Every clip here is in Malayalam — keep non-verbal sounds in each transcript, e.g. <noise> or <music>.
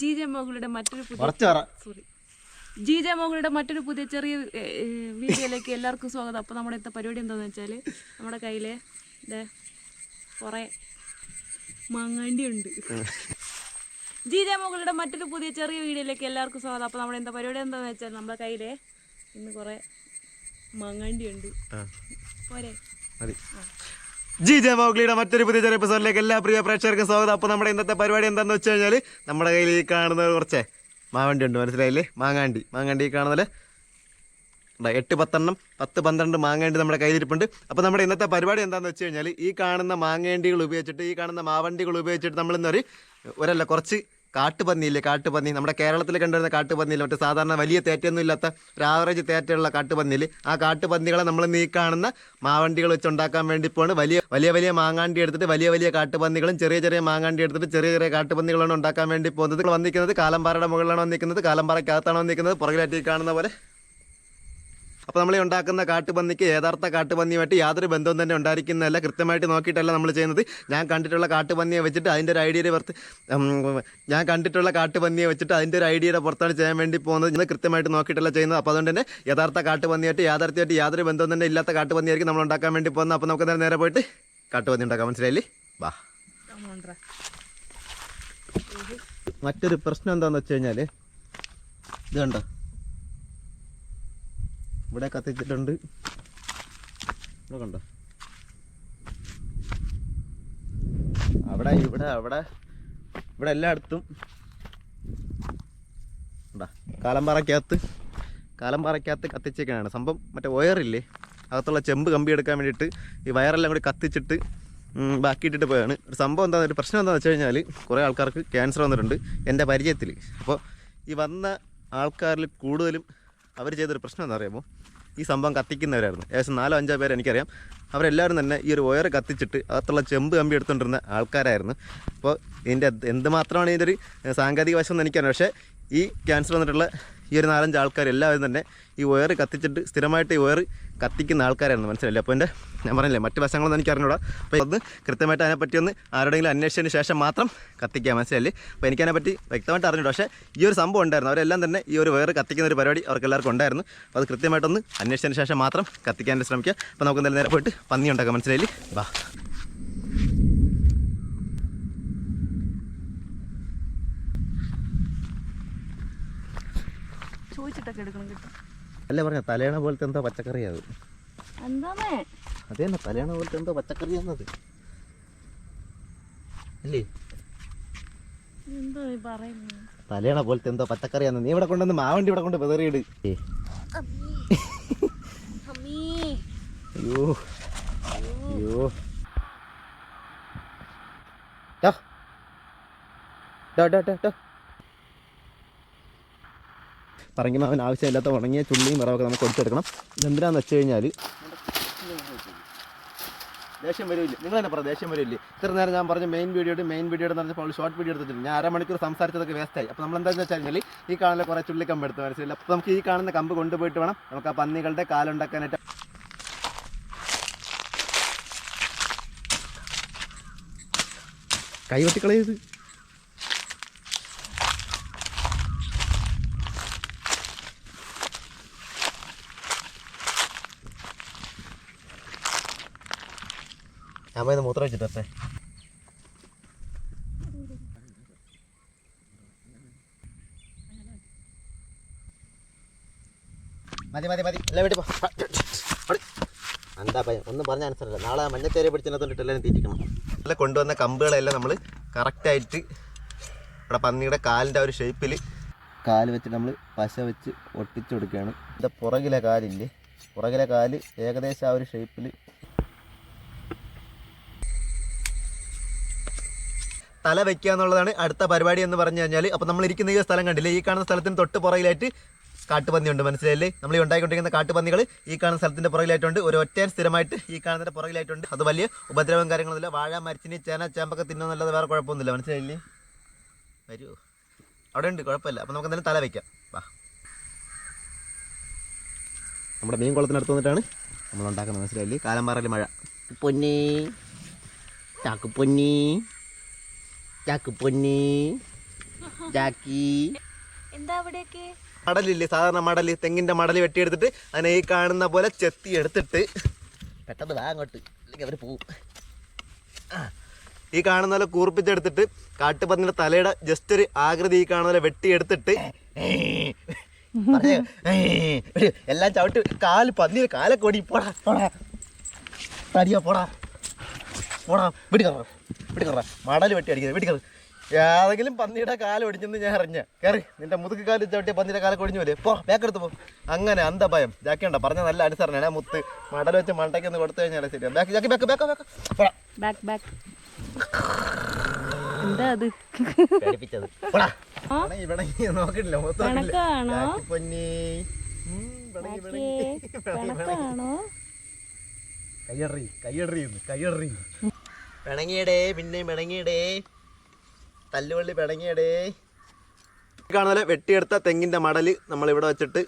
ജി ജെ മോകളുടെ മറ്റൊരു പുതിയ സോറി ജി ജെ മറ്റൊരു പുതിയ ചെറിയ വീഡിയോയിലേക്ക് എല്ലാവർക്കും സ്വാഗതം. അപ്പോൾ നമ്മുടെ ഇന്നത്തെ പരിപാടി എന്താണെന്ന് വെച്ചാൽ നമ്മുടെ കയ്യിൽ ഇതേ കുറേ മാങ്ങാണ്ടി ഉണ്ട്. ജി ജെ മോകളുടെ മറ്റൊരു പുതിയ ചെറിയ വീഡിയോയിലേക്ക് എല്ലാവർക്കും സ്വാഗതം. അപ്പോൾ നമ്മുടെ എന്താ പരിപാടി എന്താണെന്ന് വെച്ചാൽ നമ്മുടെ കയ്യിൽ ഇന്ന് കുറേ മാങ്ങാണ്ടി ഉണ്ട്. പോരെ. മതി. ജി ജെ മോഗ്ലിയുടെ മറ്റൊരു പുതിയ ചെറിയ എപ്പിസോഡിലേക്ക് എല്ലാ പ്രിയ പ്രേക്ഷകർക്കും സ്വാഗതം. അപ്പോൾ നമ്മുടെ ഇന്നത്തെ പരിപാടി എന്താണെന്ന് വെച്ച് കഴിഞ്ഞാൽ നമ്മുടെ കയ്യിൽ ഈ കാണുന്നത് കുറച്ച് മാവണ്ടി ഉണ്ട് മനസ്സിലായില്ലേ? മാങ്ങാണ്ടി. മാങ്ങാണ്ടി ഈ കാണുന്നത് ഉണ്ടോ എട്ട് പത്തെണ്ണം പത്ത് പന്ത്രണ്ട് മാങ്ങേണ്ടി നമ്മുടെ കയ്യിലിരിപ്പുണ്ട്. അപ്പോൾ നമ്മുടെ ഇന്നത്തെ പരിപാടി എന്താണെന്ന് വെച്ച് കഴിഞ്ഞാൽ ഈ കാണുന്ന മാങ്ങേണ്ടികൾ ഉപയോഗിച്ചിട്ട് ഈ കാണുന്ന മാവണ്ടികൾ ഉപയോഗിച്ചിട്ട് നമ്മൾ ഇന്നൊരു ഒരല്ല കുറച്ച് കാട്ടുപന്നിയില്ലേ കാട്ടുപന്നി. നമ്മുടെ കേരളത്തിൽ കണ്ടുവരുന്ന കാട്ടുപന്നിയിൽ മറ്റേ സാധാരണ വലിയ തേറ്റൊന്നും ഇല്ലാത്ത ഒരു ആവറേജ് തേറ്റയുള്ള കാട്ടുപന്നിയിൽ ആ കാട്ടുപന്നികളെ നമ്മൾ നീ കാണുന്ന മാവണ്ടികൾ വെച്ച് ഉണ്ടാക്കാൻ വേണ്ടി പോണ്. വലിയ വലിയ വലിയ മാങ്ങാണ്ടി എടുത്തിട്ട് വലിയ വലിയ കാട്ടുപന്നികളും ചെറിയ ചെറിയ മാങ്ങാണ്ടി എടുത്തിട്ട് ചെറിയ ചെറിയ കാട്ടുപന്നികളാണ് ഉണ്ടാക്കാൻ വേണ്ടി പോകുന്നത്. വന്നിരിക്കുന്നത് കാലമ്പാറയുടെ മുകളിലാണ് വന്നിരിക്കുന്നത്? കാലമ്പാറയ്ക്കകത്താണ് വന്നിരിക്കുന്നത്? പുറകിലായിട്ട് കാണുന്ന പോലെ അപ്പോൾ നമ്മൾ ഉണ്ടാക്കുന്ന കാട്ടുപന്നിക്ക് യഥാർത്ഥ കാട്ടുപന്നിയുമായിട്ട് യാതൊരു ബന്ധവും തന്നെ ഉണ്ടായിരിക്കുന്നതല്ല. കൃത്യമായിട്ട് നോക്കിയിട്ടല്ല നമ്മൾ ചെയ്യുന്നത്. ഞാൻ കണ്ടിട്ടുള്ള കാട്ടുപന്നിയെ വെച്ചിട്ട് അതിന്റെ ഒരു ഐഡിയയുടെ പുറത്ത് ഞാൻ കണ്ടിട്ടുള്ള കാട്ടുപന്നിയെ വെച്ചിട്ട് അതിന്റെ ഒരു ഐഡിയയുടെ പുറത്താണ് ചെയ്യാൻ വേണ്ടി പോകുന്നത്. ഇത് കൃത്യമായിട്ട് നോക്കിയിട്ടല്ല ചെയ്യുന്നത്. അപ്പോൾ അതുകൊണ്ട് തന്നെ യഥാർത്ഥ കാട്ടുപന്നിയായിട്ട് യാഥാർത്ഥ്യമായിട്ട് യാതൊരു ബന്ധവും തന്നെ ഇല്ലാത്ത കാട്ടുപന്നിയായിരിക്കും നമ്മൾ ഉണ്ടാക്കാൻ വേണ്ടി പോകുന്നത്. അപ്പോൾ നമുക്ക് നേരെ പോയിട്ട് കാട്ടുപന്നി ഉണ്ടാക്കാൻ മനസ്സിലായില്ലേ? ബാ മറ്റൊരു പ്രശ്നം എന്താണെന്ന് വെച്ച് കഴിഞ്ഞാൽ ഇത് കണ്ടോ? ഇവിടെ കത്തിച്ചിട്ടുണ്ട്. ഇവിടെ കണ്ടോ? അവിടെ ഇവിടെ അവിടെ. ഇവിടെ എല്ലായിടത്തും. ഉണ്ടാ കാലമ്പാറയ്ക്കകത്ത് കാലമ്പാറയ്ക്കകത്ത് കത്തിച്ചേക്കാണ് സംഭവം മറ്റേ വയറില്ലേ? അകത്തുള്ള ചെമ്പ് കമ്പി എടുക്കാൻ വേണ്ടിയിട്ട് ഈ വയറെല്ലാം കൂടി കത്തിച്ചിട്ട് ബാക്കി ഇട്ടിട്ട് പോയാണ്. ഒരു സംഭവം എന്താ ഒരു പ്രശ്നം എന്താണെന്ന് വെച്ച് കഴിഞ്ഞാൽ കുറേ ആൾക്കാർക്ക് ക്യാൻസർ വന്നിട്ടുണ്ട് എന്റെ പരിചയത്തിൽ അപ്പോൾ ഈ വന്ന ആൾക്കാരിൽ കൂടുതലും അവർ ചെയ്തൊരു പ്രശ്നം എന്താ പറയുമ്പോൾ ഈ സംഭവം കത്തിക്കുന്നവരായിരുന്നു. ഏകദേശം നാലോ അഞ്ചോ പേരെ എനിക്കറിയാം. അവരെല്ലാവരും തന്നെ ഈ ഒരു വയർ കത്തിച്ചിട്ട് അകത്തുള്ള ചെമ്പ് കമ്പി എടുത്തുകൊണ്ടിരുന്ന ആൾക്കാരായിരുന്നു. അപ്പോൾ ഇതിന്റെ എന്ത് മാത്രമാണ് ഇതിന്റെ ഒരു സാങ്കേതിക വശം എന്ന് എനിക്കറിയാം പക്ഷേ ഈ ക്യാൻസർ വന്നിട്ടുള്ള ഈ ഒരു നാലഞ്ച് ആൾക്കാർ എല്ലാവരും തന്നെ ഈ വയർ കത്തിച്ചിട്ട് സ്ഥിരമായിട്ട് ഈ വയർ കത്തിക്കുന്ന ആൾക്കാരായിരുന്നു. മനസ്സിലല്ലേ അപ്പോൾ എന്റെ ഞാൻ പറഞ്ഞില്ലേ മറ്റ് വശങ്ങളൊന്നും എനിക്ക് അറിഞ്ഞൂടാ അപ്പോൾ അത് കൃത്യമായിട്ട് അതിനെപ്പറ്റി ഒന്ന് ആരുടെയെങ്കിലും അന്വേഷിച്ചതിന് ശേഷം മാത്രം കത്തിക്കുക മനസ്സിലല്ലേ അപ്പോൾ എനിക്കതിനെപ്പറ്റി വ്യക്തമായിട്ട് അറിഞ്ഞൂടാ. പക്ഷേ ഈ ഒരു സംഭവം ഉണ്ടായിരുന്നു. അവരെല്ലാം തന്നെ ഈ ഒരു വയർ കത്തിക്കുന്ന ഒരു പരിപാടി അവർക്ക് എല്ലാവർക്കും ഉണ്ടായിരുന്നു. അപ്പോൾ അത് കൃത്യമായിട്ടൊന്ന് അന്വേഷിച്ചതിന് ശേഷം മാത്രം കത്തിക്കാൻ ശ്രമിക്കുക. അപ്പോൾ നമുക്ക് എന്തായാലും നേരെ പോയിട്ട് പന്നി ഉണ്ടാക്കാം. മനസ്സിലായില്ലേ? വാ. ചോദിച്ചിട്ടൊക്കെ എടുക്കണം കേട്ടോ. അല്ലേ പറഞ്ഞ തലേണ പോലത്തെ എന്തോ പച്ചക്കറിയാത്. എന്താന്നേ? അത് തലേണ പോലത്തെ എന്തോ പച്ചക്കറിയാന്നത്. അല്ലേ? എന്തോ ഈ പറയുന്നത് തലേണ പോലത്തെ എന്തോ പച്ചക്കറിയാന്ന്. നീ ഇവിടെ കൊണ്ടുവന്ന് മാവണ്ടി ഇവിടെ കൊണ്ട് അമ്മീ. അയ്യോ. അയ്യോ. ടാ. ടാ, ടാ, ടാ, ടാ. പറങ്ങി മാവൻ ആവശ്യമില്ലാത്ത ഉണങ്ങിയ ചുള്ളിയും വിറവൊക്കെ നമുക്ക് കൊടുത്തെടുക്കണം ഇതെന്തിനാന്ന് വെച്ച് കഴിഞ്ഞാൽ ദേഷ്യം വരില്ല? നിങ്ങൾ തന്നെ പറ ദേഷ്യം വരില്ലേ? ഇത്ര നേരം ഞാൻ പറഞ്ഞ മെയിൻ വീഡിയോ മെയിൻ വീഡിയോ എന്ന് പറഞ്ഞപ്പോൾ ഷോർട്ട് വീഡിയോ എടുത്തിട്ടുണ്ട്. ഞാൻ അരമണിക്കൂർ സംസാരിച്ചതൊക്കെ വേസ്റ്റായി അപ്പോൾ നമ്മൾ എന്താണെന്ന് വെച്ച് കഴിഞ്ഞാൽ ഈ കാണുന്ന കുറേ ചുള്ളിക്കമ്പ് എടുത്ത് മനസ്സിലായി അപ്പോൾ നമുക്ക് ഈ കാണുന്ന കമ്പ് കൊണ്ടുപോയിട്ട് വേണം നമുക്ക് ആ പന്നികളുടെ കാലുണ്ടാക്കാനായിട്ട്. കൈവട്ടിക്കളയത് ഞാൻ പോയത് മൂത്രം വെച്ചിട്ടേ മതി മതി മതി. എല്ലാം വീട്ടിൽ. എന്താ പയ്യൻ ഒന്നും പറഞ്ഞ അനുസരിച്ചില്ല നാളെ മഞ്ഞത്തേരെ പിടിച്ചതിനകത്തോട്ട് എല്ലാവരും തീറ്റിക്കണം. എല്ലാം കൊണ്ടുവന്ന കമ്പുകളെല്ലാം നമ്മൾ കറക്റ്റായിട്ട് ഇവിടെ പന്നിയുടെ കാലിന്റെ ആ ഒരു ഷേപ്പിൽ കാൽ വെച്ചിട്ട് നമ്മൾ പശ വെച്ച് ഒട്ടിച്ചു കൊടുക്കുകയാണ്. ഇതിന്റെ പുറകിലെ കാലില്ലേ? പുറകിലെ കാൽ ഏകദേശം ആ ഒരു ഷേപ്പിൽ തല വെക്കുക എന്നുള്ളതാണ് അടുത്ത പരിപാടി എന്ന് പറഞ്ഞു കഴിഞ്ഞാൽ അപ്പോൾ നമ്മൾ ഇരിക്കുന്ന ഈ സ്ഥലം കണ്ടില്ലേ? ഈ കാണുന്ന സ്ഥലത്തിന് തൊട്ട് പുറകിലായിട്ട് കാട്ടുപന്നിയുണ്ട്. മനസ്സിലായില്ലേ? നമ്മൾ ഈ ഉണ്ടായിക്കൊണ്ടിരിക്കുന്ന കാട്ടുപന്നികൾ ഈ കാണുന്ന സ്ഥലത്തിന്റെ പുറകിലായിട്ടുണ്ട്. ഒരു ഒറ്റയാൻ സ്ഥിരമായിട്ട് ഈ കാണുന്നതിന്റെ പുറകിലായിട്ടുണ്ട്. അത് വലിയ ഉപദ്രവം കാര്യങ്ങളൊന്നുമില്ല. വാഴ മരിച്ചിനി ചേന ചേമ്പൊക്കെ തിന്നുന്നല്ലാതെ വേറെ കുഴപ്പമൊന്നുമില്ല. മനസ്സിലായില്ലേ? വരൂ. അവിടെ ഉണ്ട്. കുഴപ്പമില്ല. അപ്പോൾ നമുക്ക് എന്തായാലും തല വയ്ക്കാം വാ. നമ്മുടെ മീൻ കുളത്തിനടുത്ത് വന്നിട്ടാണ് നമ്മൾ ഉണ്ടാക്കുന്നത്. മനസ്സിലായില്ലേ? കാലം മാറൽ മഴ. പൊന്നി ചാക്ക് പൊന്നി ചാക്കി. പൊന്നി എന്താ അവിടെയൊക്കെ? മടലില്ലേ സാധാരണ മടൽ തെങ്ങിന്റെ മടൽ വെട്ടിയെടുത്തിട്ട് അതിനെ ഈ കാണുന്ന പോലെ ചെത്തി എടുത്തിട്ട് പെട്ടെന്ന് വാ അങ്ങോട്ട് അല്ലെങ്കിൽ അവർ പോവും. ആ. ഈ കാണുന്ന പോലെ കൂർപ്പിച്ചെടുത്തിട്ട് കാട്ടുപന്നിയുടെ തലയുടെ ജസ്റ്റ് ഒരു ആകൃതി ഈ കാണുന്ന പോലെ വെട്ടിയെടുത്തിട്ട് പറഞ്ഞേ, എല്ലാം ചവിട്ടി കാൽ പന്നിയുടെ കാലൊക്കെ ഓടി പോടാ പോടാ. തടിയാ പോടാ. പോടാ വീട്ടി കറ വീട്ടി കറ മടൽ വെട്ടി അടിക്കുന്നത് വീട്ടി കറ ഏതെങ്കിലും പന്നിയുടെ കാൽ ഒടിഞ്ഞെന്ന് ഞാൻ അറിഞ്ഞ. കയറി നിന്റെ മുതുക്ക് കാൽ ചവിട്ടിയ പന്നിയുടെ കാലൊക്കെ ഒടിഞ്ഞു പോലെ പോ ബാക്കെടുത്ത് പോ. അങ്ങനെ അന്ത ഭയം ജാക്കിയുണ്ട പറഞ്ഞ നല്ല അനുസരണ മുത്ത് മടൽ വെച്ച് മണ്ടയ്ക്ക് ഒന്ന് കൊടുത്തു കഴിഞ്ഞാൽ ശരി ബാക്ക് ജാക്കി ബാക്ക് ബാക്ക് ബാക്ക് പോടാ. ബാക്ക് എന്താ അത്? നോക്കിട്ടില്ല മൊത്തം. പിണക്കാണോ? കയ്യറി കയ്യറി കയ്യറി. പിണങ്ങിയടേ പിന്നെയും പിണങ്ങിയടേ. തല്ലുവള്ളി പിണങ്ങിയടേ. കാണുന്ന വെട്ടിയെടുത്ത തെങ്ങിന്റെ മടൽ നമ്മൾ ഇവിടെ വെച്ചിട്ട്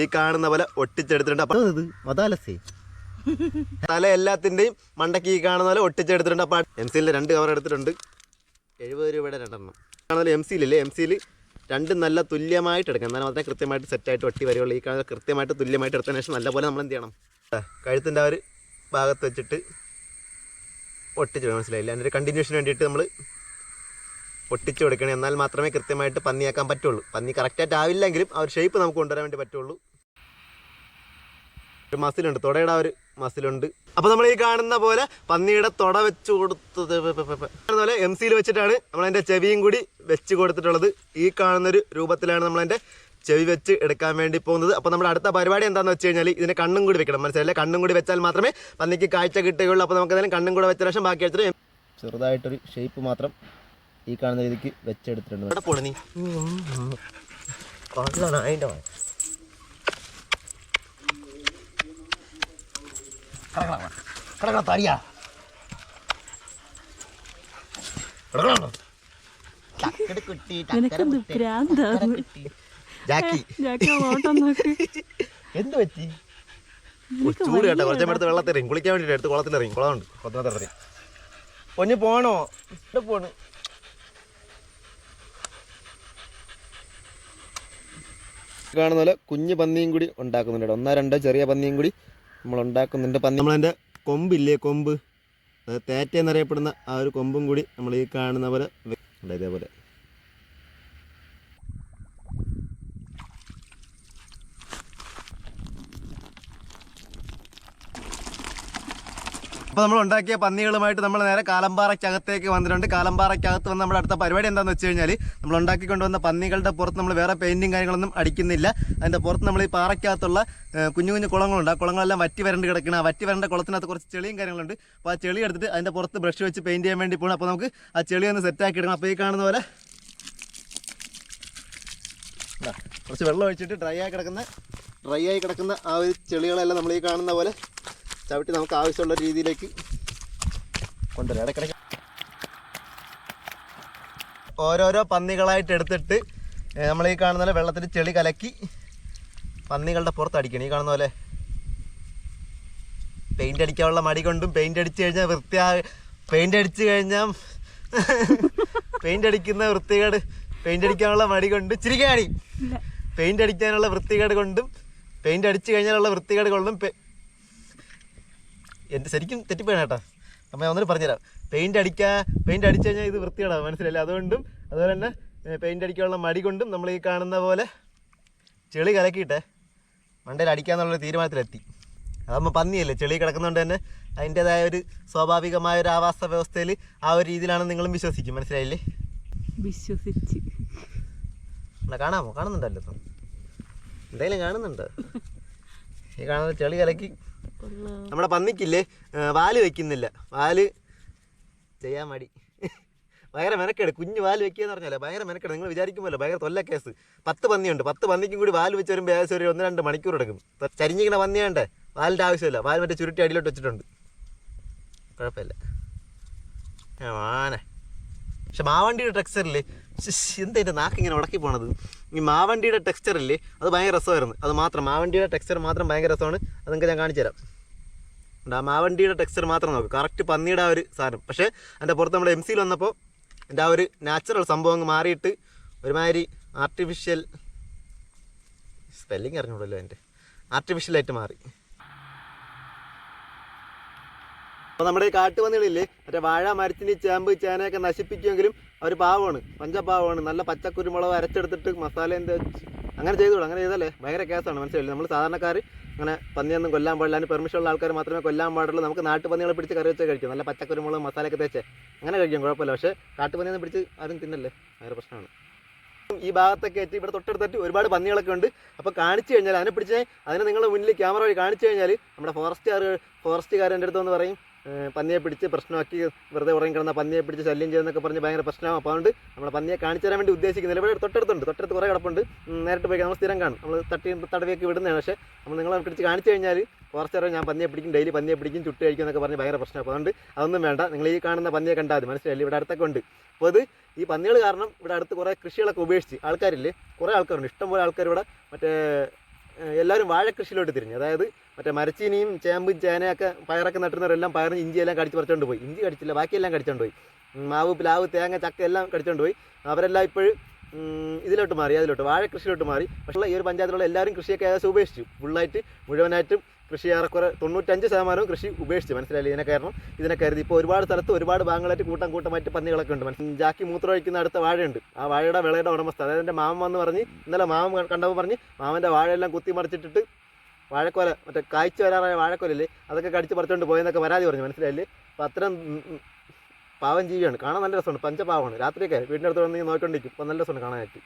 ഈ കാണുന്ന പോലെ ഒട്ടിച്ചെടുത്തിട്ടുണ്ട്. അപ്പൊ ഇത് മതാലസേ തല എല്ലാത്തിന്റെയും മണ്ടയ്ക്ക് ഈ കാണുന്ന പോലെ ഒട്ടിച്ചെടുത്തിട്ടുണ്ട്. അപ്പൊ എം സിയിലെ രണ്ട് കവർ എടുത്തിട്ടുണ്ട്. എഴുപത് രൂപയുടെ രണ്ടെണ്ണം. കാണുന്ന എം സിയിലല്ലേ എം സിയിൽ രണ്ടും നല്ല തുല്യമായിട്ട് എടുക്കണം. എന്നാൽ മാത്രമേ കൃത്യമായിട്ട് സെറ്റായിട്ട് ഒട്ടി വരികയുള്ളൂ. ഈ കാണുന്ന കൃത്യമായിട്ട് തുല്യമായിട്ട് എടുത്തതിന് ശേഷം നല്ലപോലെ നമ്മൾ എന്ത് ചെയ്യണം? കഴുത്തിന്റെ ആ ഒരു ഭാഗത്ത് വെച്ചിട്ട് ഒട്ടിച്ച് മനസ്സിലായില്ല? അതിന്റെ ഒരു കണ്ടിന്യൂഷന് വേണ്ടിയിട്ട് നമ്മൾ ഒട്ടിച്ചു കൊടുക്കണം. എന്നാൽ മാത്രമേ കൃത്യമായിട്ട് പന്നിയാക്കാൻ പറ്റുള്ളൂ. പന്നി കറക്റ്റായിട്ട് ആവില്ലെങ്കിലും ആ ഒരു ഷേപ്പ് നമുക്ക് കൊണ്ടുവരാൻ വേണ്ടി പറ്റുള്ളൂ. ഒരു മസിലുണ്ട് തുടയുടെ ആ ഒരു മസിലുണ്ട് അപ്പോൾ നമ്മൾ ഈ കാണുന്ന പോലെ പന്നിയുടെ തൊട വെച്ച് കൊടുത്തത് പോലെ എം സിയിൽ വെച്ചിട്ടാണ് നമ്മൾ അതിന്റെ ചെവിയും കൂടി വെച്ച് കൊടുത്തിട്ടുള്ളത് ഈ കാണുന്നൊരു രൂപത്തിലാണ് നമ്മൾ അതിന്റെ ചെവി വെച്ച് എടുക്കാൻ വേണ്ടി പോകുന്നത് അപ്പോൾ നമ്മുടെ അടുത്ത പരിപാടി എന്താണെന്ന് വെച്ച് കഴിഞ്ഞാൽ ഇതിന് കണ്ണും കൂടി വെക്കണം മനസ്സിലെ കണ്ണും കൂടി വെച്ചാൽ മാത്രമേ പന്നിക്ക് കാഴ്ച കിട്ടുകയുള്ളൂ അപ്പോൾ നമുക്ക് എന്തായാലും കണ്ണും കൂടെ വെച്ച ശേഷം ബാക്കി വെച്ചിട്ട് ചെറുതായിട്ടൊരു ഷേപ്പ് മാത്രം ഈ കാണുന്ന രീതിക്ക് വെച്ചെടുത്തിട്ടുണ്ട് അതിന്റെ കിടക്കണം തടിയാ. എന്ത് പറ്റി? ചൂട് കേട്ടോ. വെള്ളത്തിറങ്ങി കുളിക്കാൻ എടുത്ത് കുളത്തിലിറങ്ങി കുളമുണ്ട്. പോണോ? ഇവിടെ പോണ്. കാണുന്ന പോലെ കുഞ്ഞു പന്നിയും കൂടി ഉണ്ടാക്കുന്നുണ്ട്. ഒന്നോ രണ്ടോ ചെറിയ പന്നിയും കൂടി നമ്മൾ ഉണ്ടാക്കുന്നുണ്ട് പന്നി. നമ്മളതിന്റെ കൊമ്പില്ലേ കൊമ്പ്? അത് തേറ്റ എന്നറിയപ്പെടുന്ന ആ ഒരു കൊമ്പും കൂടി നമ്മൾ ഈ കാണുന്ന പോലെ ഇതേപോലെ. അപ്പോൾ നമ്മൾ ഉണ്ടാക്കിയ പന്നികളുമായിട്ട് നമ്മൾ നേരെ കാലമ്പാറയ്ക്കകത്തേക്ക് വന്നിട്ടുണ്ട്. കാലമ്പാറയ്ക്കകത്ത് വന്ന് നമ്മുടെ അടുത്ത പരിപാടി എന്താണെന്ന് വെച്ച് കഴിഞ്ഞാൽ നമ്മൾ ഉണ്ടാക്കിക്കൊണ്ടുവന്ന പന്നികളുടെ പുറത്ത് നമ്മൾ വേറെ പെയിന്റും കാര്യങ്ങളൊന്നും അടിക്കുന്നില്ല. അതിന്റെ പുറത്ത് നമ്മൾ ഈ പാറയ്ക്കകത്തുള്ള കുഞ്ഞു കുഞ്ഞു കുളങ്ങളുണ്ട്. ആ കുളങ്ങളെല്ലാം വറ്റി വരണ്ട് കിടക്കണം. ആ വറ്റി വരണ്ട കുളത്തിനകത്ത് കുറച്ച് ചെളിയും കാര്യങ്ങളുണ്ട്. അപ്പോൾ ആ ചെളി എടുത്തിട്ട് അതിന്റെ പുറത്ത് ബ്രഷ് വെച്ച് പെയിന്റ് ചെയ്യാൻ വേണ്ടി പോകണം അപ്പോൾ നമുക്ക് ആ ചെളി ഒന്ന് സെറ്റാക്കി എടുക്കണം. അപ്പോൾ ഈ കാണുന്ന പോലെ കുറച്ച് വെള്ളം ഒഴിച്ചിട്ട് ഡ്രൈ ആയി കിടക്കുന്ന ഡ്രൈ ആയി കിടക്കുന്ന ആ ഒരു ചെളികളെല്ലാം നമ്മൾ ഈ കാണുന്ന പോലെ ചവിട്ടി നമുക്ക് ആവശ്യമുള്ള രീതിയിലേക്ക് കൊണ്ടുവരാം. ഇടയ്ക്കിടയ്ക്ക് ഓരോരോ പന്നികളായിട്ട് എടുത്തിട്ട് നമ്മൾ ഈ കാണുന്ന പോലെ വെള്ളത്തിൽ ചെളി കലക്കി പന്നികളുടെ പുറത്ത് അടിക്കണം. ഈ കാണുന്ന പോലെ പെയിന്റ് അടിക്കാനുള്ള മടി കൊണ്ടും പെയിന്റ് അടിച്ചു കഴിഞ്ഞാൽ വൃത്തിയാ പെയിന്റ് അടിച്ചു കഴിഞ്ഞാൽ പെയിന്റ് <laughs> അടിക്കുന്ന വൃത്തികേട് പെയിന്റ് അടിക്കാനുള്ള മടി കൊണ്ട് ചിരിക്കാണി പെയിന്റ് പെയിന്റ് അടിക്കാനുള്ള വൃത്തികേട് കൊണ്ടും പെയിന്റ് അടിച്ചു കഴിഞ്ഞാലുള്ള വൃത്തികേട് കൊണ്ടും എന്റെ ശരിക്കും തെറ്റിപ്പോയാണ് കേട്ടോ. അപ്പം ഞാൻ ഒന്നിട്ട് പറഞ്ഞുതരാം. പെയിന്റ് അടിക്കുക പെയിന്റ് അടിച്ചു കഴിഞ്ഞാൽ ഇത് വൃത്തികേടാവും മനസ്സിലായില്ല? അതുകൊണ്ടും അതുപോലെ തന്നെ പെയിന്റ് അടിക്കാനുള്ള മടി കൊണ്ടും നമ്മൾ ഈ കാണുന്ന പോലെ ചെളി കലക്കിയിട്ട് മണ്ടയിൽ അടിക്കാന്നുള്ളൊരു തീരുമാനത്തിലെത്തി. അതാകുമ്പോൾ പന്നിയല്ലേ? ചെളി കിടക്കുന്നതുകൊണ്ട് തന്നെ അതിന്റേതായ ഒരു സ്വാഭാവികമായ ഒരു ആവാസ വ്യവസ്ഥയിൽ ആ ഒരു രീതിയിലാണ് നിങ്ങളും വിശ്വസിക്കും. മനസ്സിലായില്ലേ? വിശ്വസിച്ച്. കാണാമോ? കാണുന്നുണ്ടല്ലോ എന്തായാലും കാണുന്നുണ്ട്? ഈ കാണുന്ന ചെളി കലക്കി. നമ്മുടെ പന്നിക്കില്ലേ? വാൽ വെക്കുന്നില്ല. വാൽ ചെയ്യാൻ മടി. ഭയങ്കര മെനക്കേട്. കുഞ്ഞ് വാൽ വെക്കുക എന്ന് പറഞ്ഞാലേ ഭയങ്കര മെനക്കേട്. നിങ്ങൾ വിചാരിക്കുമല്ലോ ഭയങ്കര തൊല്ല കേസ്. പത്ത് പന്നിയുണ്ട്. പത്ത് പന്നിക്കും കൂടി വാൽ വെച്ച് വരുമ്പോൾ ഏകദേശം ഒരു ഒന്ന് രണ്ട് മണിക്കൂർ എടുക്കും. ചരിഞ്ഞിങ്ങനെ പന്നിയാണ്ടേ വാലിന്റെ ആവശ്യമില്ല. വാൽ മറ്റേ ചുരുട്ടി അടിയിലോട്ട് വെച്ചിട്ടുണ്ട്. കുഴപ്പമില്ല. ആനെ പക്ഷെ മാവണ്ടിയുടെ ടെക്സ്ചറില്ലേ എന്താ എന്റെ നാക്ക് ഇങ്ങനെ ഉടക്കി പോണത്? ഈ മാവണ്ടിയുടെ ടെക്സ്ചറില്ലേ അത് ഭയങ്കര രസമായിരുന്നു. അത് മാത്രം മാവണ്ടിയുടെ ടെക്സ്ചർ മാത്രം ഭയങ്കര രസമാണ്. അത് നിങ്ങൾക്ക് ഞാൻ കാണിച്ചു തരാം. ആ മാവണ്ടിയുടെ ടെക്സ്ചർ മാത്രം നോക്കും. കറക്റ്റ് പന്നിയുടെ ആ ഒരു സാധനം. പക്ഷേ അതിന്റെ പുറത്ത് നമ്മൾ എം സിയിൽ വന്നപ്പോൾ എന്റെ ആ ഒരു നാച്ചുറൽ സംഭവം മാറിയിട്ട് ഒരുമാതിരി ആർട്ടിഫിഷ്യൽ സ്പെല്ലിങ് അറിഞ്ഞൂടല്ലോ എന്റെ. ആർട്ടിഫിഷ്യലായിട്ട് മാറി. അപ്പോൾ നമ്മുടെ ഈ വന്നിട്ടില്ലേ മറ്റേ വാഴ മരത്തിന് ചേമ്പ് ചേനയൊക്കെ നശിപ്പിക്കുമെങ്കിലും അവർ പാവമാണ്. പഞ്ചപാവമാണ്. നല്ല പച്ചക്കുരുമുളക് അരച്ചെടുത്തിട്ട് മസാല എന്ത് അങ്ങനെ ചെയ്തോളൂ അങ്ങനെ ചെയ്താലേ ഭയങ്കര കേസാണ് മനസ്സിലായില്ലേ? നമ്മൾ സാധാരണക്കാർ അങ്ങനെ പന്നിയൊന്നും കൊല്ലാൻ പാടില്ല അതിന് പെർമിഷൻ ഉള്ള ആൾക്കാർ മാത്രമേ കൊല്ലാൻ പാടുള്ളൂ. നമുക്ക് നാട്ടുപന്നികളെ പിടിച്ച് കറി വെച്ച് കഴിക്കും. നല്ല പച്ചക്കുരുമുളക് മസാലയൊക്കെ തേച്ച് അങ്ങനെ കഴിക്കും കുഴപ്പമില്ല. പക്ഷേ കാട്ടുപന്നിയൊന്നും പിടിച്ച് ആരും തിന്നല്ലേ? ഭയങ്കര പ്രശ്നമാണ്. ഈ ഭാഗത്തൊക്കെ എത്തി ഇവിടെ തൊട്ടടുത്തിട്ട് ഒരുപാട് പന്നികളൊക്കെ ഉണ്ട്. അപ്പോൾ കാണിച്ചു കഴിഞ്ഞാൽ അതിനെ പിടിച്ച് അതിനെ നിങ്ങളുടെ മുന്നിൽ ക്യാമറ വഴി കാണിച്ചു കഴിഞ്ഞാൽ നമ്മുടെ ഫോറസ്റ്റുകാർ ഫോറസ്റ്റുകാരന്റെ അടുത്ത് വന്ന് പറയും പന്നിയെ പിടിച്ച് പ്രശ്നമാക്കി വെറുതെ ഉറങ്ങി കിടന്ന പന്നിയെ പിടിച്ച് ശല്യം ചെയ്യുന്നൊക്കെ പറഞ്ഞ് ഭയങ്കര പ്രശ്നമാണ് അപ്പോൾ അതുകൊണ്ട് നമ്മൾ പന്നിയെ കാണിച്ചു തരാൻ വേണ്ടി ഉദ്ദേശിക്കുന്നില്ല. ഇവിടെ തൊട്ടടുത്തുണ്ട്. തൊട്ടടുത്ത് കുറേ കിടപ്പുണ്ട്. നേരിട്ട് പോയി നമ്മൾ സ്ഥിരം കാണും. നമ്മൾ തട്ടി തടവിയൊക്കെ വിടുന്നതാണ്. പക്ഷേ നമ്മൾ നിങ്ങളെ പിടിച്ച് കാണിച്ചു കഴിഞ്ഞാൽ കുറച്ച് നേരം ഞാൻ പന്നിയെ പിടിക്കും ഡെയിലി പന്നിയെ പിടിക്കും ചുട്ട് കഴിക്കും എന്നൊക്കെ പറഞ്ഞ് ഭയങ്കര പ്രശ്നം അപ്പോൾ അതുകൊണ്ട് അതൊന്നും വേണ്ട. നിങ്ങൾ ഈ കാണുന്ന പന്നിയെ കണ്ടാൽ മതി. ഇവിടെ അടുത്തൊക്കെ ഉണ്ട്. അപ്പോൾ അത് ഈ പന്നികൾ കാരണം ഇവിടെ അടുത്ത് കുറേ കൃഷികളൊക്കെ ഉപേക്ഷിച്ച് ആൾക്കാരില്ലേ? കുറേ ആൾക്കാരുണ്ട്. ഇഷ്ടംപോലെ ആൾക്കാർ ഇവിടെ മറ്റേ എല്ലാവരും വാഴക്കൃഷിയിലോട്ട് തിരിഞ്ഞു. അതായത് മറ്റേ മരച്ചീനിയും ചേമ്പും ചേനയൊക്കെ പയറൊക്കെ നട്ടുന്നവരെല്ലാം പയറും ഇഞ്ചിയെല്ലാം കടിച്ച് പറിച്ചുകൊണ്ട് പോയി. ഇഞ്ചി കടിച്ചില്ല ബാക്കിയെല്ലാം കടിച്ചുകൊണ്ട് പോയി. മാവ് പ്ലാവ് തേങ്ങ ചക്ക എല്ലാം കടിച്ചുകൊണ്ട് പോയി. അവരെല്ലാം ഇപ്പോഴും ഇതിലോട്ട് മാറി അതിലോട്ട് വാഴക്കൃഷിയിലോട്ട് മാറി. പക്ഷേ ഈ ഒരു പഞ്ചായത്തിലുള്ള എല്ലാവരും കൃഷിയൊക്കെ ഏകദേശം ഉപേക്ഷിച്ചു. ഫുള്ളായിട്ട് മുഴുവനായിട്ടും കൃഷി ഏറെക്കുറെ തൊണ്ണൂറ്റഞ്ച് ശതമാനവും കൃഷി ഉപേക്ഷിച്ചു മനസ്സിലായില്ലേ? ഇതിനെ കാരണം ഇതിനെ കരുതി. ഇപ്പോൾ ഒരുപാട് സ്ഥലത്ത് ഒരുപാട് ഭാഗങ്ങളായിട്ട് കൂട്ടം കൂട്ടമായിട്ട് പന്നികളൊക്കെ ഉണ്ട്. മനസ്സിൽ ജാക്കി മൂത്രം ഒഴിക്കുന്ന അടുത്ത വാഴയുണ്ട്. ആ വാഴയുടെ വിളയുടെ ഉടമസ്ഥ. അതായത് എന്റെ മാമൻ വന്ന് പറഞ്ഞ് ഇന്നലെ മാമൻ കണ്ടപ്പോൾ പറഞ്ഞ് മാമന്റെ വാഴയെല്ലാം കുത്തി മറിച്ചിട്ടിട്ട് വാഴക്കോല മറ്റേ കായ്ച്ചു വരാറായ വാഴക്കോലല്ലേ അതൊക്കെ കടിച്ച് പറിച്ചുകൊണ്ട് പോയെന്നൊക്കെ പരാതി പറഞ്ഞു. മനസ്സിലായില്ലേ? അപ്പം അത്തരം പാവം ജീവിയാണ്. കാണാൻ നല്ല രസമുണ്ട്. പഞ്ചപാവമാണ്. രാത്രിയൊക്കെ വീടിന്റെ അടുത്ത് വന്ന് നോക്കിക്കൊണ്ടിരിക്കും. അപ്പം നല്ല രസമുണ്ട് കാണാനായിട്ട്.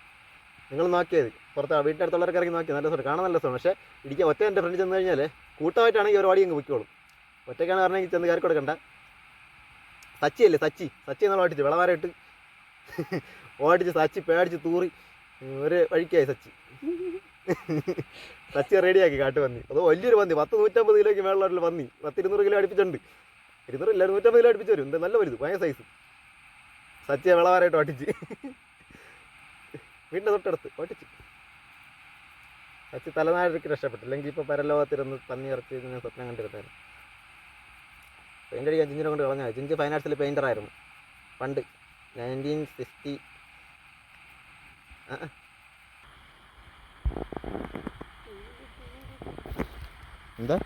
നിങ്ങൾ നോക്കിയത് പുറത്ത് വീട്ടിന്റെ അടുത്തുള്ളവരൊക്കെ ഇറങ്ങി നോക്കി നല്ല രസമുണ്ട് കാണാൻ നല്ല രസമാണ്. പക്ഷേ ഇടിക്കാൻ ഒറ്റ എന്റെ ഫ്രണ്ട് ചെന്ന് കഴിഞ്ഞാൽ കൂട്ടമായിട്ടാണെങ്കിൽ ഒരു വാടി അങ്ങ് വിൽക്കോളും ഒറ്റയ്ക്കാണ് പറഞ്ഞെങ്കിൽ ചെന്ന് കയറി കൊടുക്കണ്ട. സച്ചിയല്ലേ? സച്ചി. സച്ചി എന്നുള്ള ഓടിച്ച് വിളവാരായിട്ട് <laughs> ഓടിച്ച് സച്ചി പേടിച്ച് തൂറി ഒരു വഴിക്കായി സച്ചി. <laughs> സച്ചി റെഡിയാക്കി കാട്ടുപന്നി അത് വലിയൊരു പന്നി. പത്ത് നൂറ്റമ്പത് കിലോയ്ക്ക് മേളിലോട്ടിൽ പന്നി. പത്തിരുന്നൂറ് കിലോ അടുപ്പിച്ചിട്ടുണ്ട്. ഇരുന്നൂറ് ഇല്ല നൂറ്റമ്പത് കിലോ അടുപ്പിച്ച് വരും. എന്താ നല്ല വലുത് ഭയങ്കര സൈസ് സച്ചിയെ വിളവാരായിട്ട് ഓട്ടിച്ച് <laughs> വീടിന്റെ തൊട്ടടുത്ത്. ഒട്ടിച്ച് അച്ഛൻ തലനാടിക്ക് രക്ഷപ്പെട്ടു. അല്ലെങ്കിൽ ഇപ്പോൾ പരലോകത്തിരുന്ന് പന്നി ഇറച്ചി ഇങ്ങനെ സ്വപ്നം കണ്ടിരുന്നായിരുന്നു പെയിന്റ് അടിക്കാൻ ചിഞ്ചിനെ കൊണ്ട് കളഞ്ഞാൽ ചിഞ്ച് ഫൈൻ ആർട്സിൽ പെയിന്റർ ആയിരുന്നു. പണ്ട്. നയന്റീൻ സിക്സ്റ്റി എന്താ?